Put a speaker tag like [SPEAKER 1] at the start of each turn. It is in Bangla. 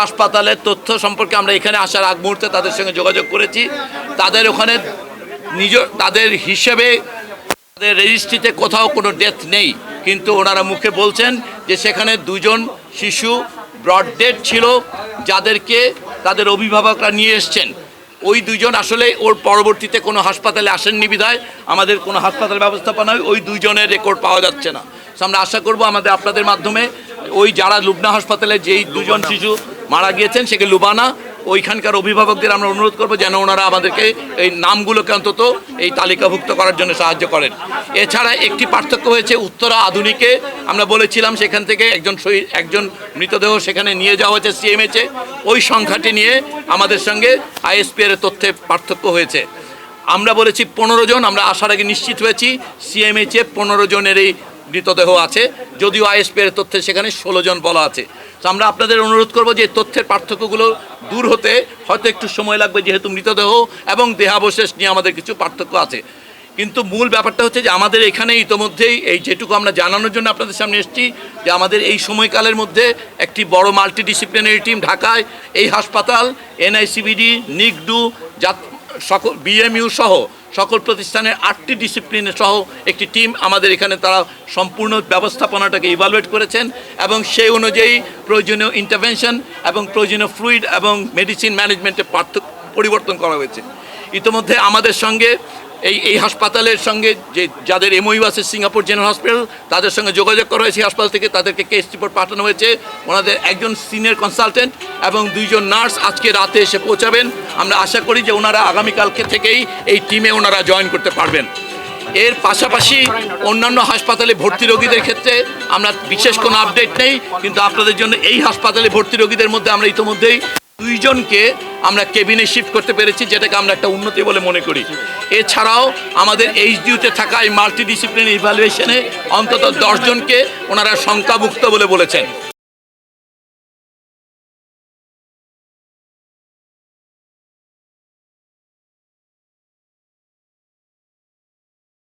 [SPEAKER 1] হাসপাতালের তথ্য সম্পর্কে আমরা এখানে আসার আগ মুহূর্তে তাদের সঙ্গে যোগাযোগ করেছি। তাদের ওখানে নিজ তাদের হিসেবে তাদের রেজিস্ট্রিতে কোথাও কোনো ডেথ নেই। কিন্তু ওনারা মুখে বলছেন যে সেখানে দুজন শিশু ব্রড ডেড ছিল যাদেরকে তাদের অভিভাবকরা নিয়ে এসছেন। ওই দুজন আসলে ওর পরবর্তীতে কোনো হাসপাতালে আসেননি বিধায় আমাদের কোনো হাসপাতাল ব্যবস্থাপনায় ওই দুজনের রেকর্ড পাওয়া যাচ্ছে না। আমরা আশা করব আমাদের আপনাদের মাধ্যমে ওই যারা লুবনা হাসপাতালে যেই দুজন শিশু মারা গিয়েছেন সেকে লুবানা। ওইখানকার অভিভাবকদের আমরা অনুরোধ করব যেন ওনারা আমাদেরকে এই নামগুলোকে অন্তত এই তালিকাভুক্ত করার জন্য সাহায্য করেন। এছাড়া একটি পার্থক্য হয়েছে, উত্তরা আধুনিকে আমরা বলেছিলাম সেখান থেকে একজন শহীদ একজন মৃতদেহ সেখানে নিয়ে যাওয়া হয়েছে সিএমএচে ওই সংখ্যাটি নিয়ে আমাদের সঙ্গে আইএসপিআর তথ্যে পার্থক্য হয়েছে। আমরা বলেছি পনেরো জন, আমরা আসার আগে নিশ্চিত হয়েছি সিএমএইচে পনেরো জনের এই মৃতদেহ আছে, যদিও আইএসপি এর তথ্যে সেখানে ষোলো জন বলা আছে। তো আমরা আপনাদের অনুরোধ করব যে তথ্যের পার্থক্যগুলো দূর হতে, হয়তো একটু সময় লাগবে যেহেতু মৃতদেহ এবং দেহাবশেষ নিয়ে আমাদের কিছু পার্থক্য আছে। কিন্তু মূল ব্যাপারটা হচ্ছে যে আমাদের এখানে ইতোমধ্যেই এই যেটুকু আমরা জানানোর জন্য আপনাদের সামনে এসেছি, যে আমাদের এই সময়কালের মধ্যে একটি বড় মাল্টি ডিসিপ্লিনারি টিম ঢাকায়, এই হাসপাতাল, এনআইসিবিডি, নিগডু সকল বিএমইউ সহ সকল প্রতিষ্ঠানের আটটি ডিসিপ্লিন সহ একটি টিম আমাদের এখানে তারা সম্পূর্ণ ব্যবস্থাপনাটাকে ইভালুয়েট করেছেন এবং সেই অনুযায়ী প্রয়োজনীয় ইন্টারভেনশন এবং প্রয়োজনীয় ফ্লুইড এবং মেডিসিন ম্যানেজমেন্টে পার্থক্য পরিবর্তন করা হয়েছে। ইতিমধ্যে আমাদের সঙ্গে এই এই হাসপাতালের সঙ্গে যে, যাদের এমওইউ আছে সিঙ্গাপুর জেনারেল হসপিটাল তাদের সঙ্গে যোগাযোগ করা হয়েছে হাসপাতাল থেকে, তাদেরকে কেস রিপোর্ট পাঠানো হয়েছে। ওনাদের একজন সিনিয়র কনসালটেন্ট এবং দুইজন নার্স আজকে রাতে এসে পৌঁছাবেন। আমরা আশা করি যে ওনারা আগামীকালকে থেকেই এই টিমে ওনারা জয়েন করতে পারবেন। এর পাশাপাশি অন্যান্য হাসপাতালে ভর্তি রোগীদের ক্ষেত্রে আমরা বিশেষ কোনো আপডেট নেই, কিন্তু আপনাদের জন্য এই হাসপাতালে ভর্তি রোগীদের মধ্যে আমরা ইতিমধ্যেই দুইজনকে আমরা কেবিনে শিফট করতে পেরেছি, যেটাকে আমরা একটা উন্নতি বলে মনে করি। এছাড়াও আমাদের এইচডিউতে থাকা এই মাল্টি ডিসিপ্লিন ইভ্যালুয়েশনে অন্তত দশজনকে ওনারা শঙ্কাভুক্ত বলে বলেছেন।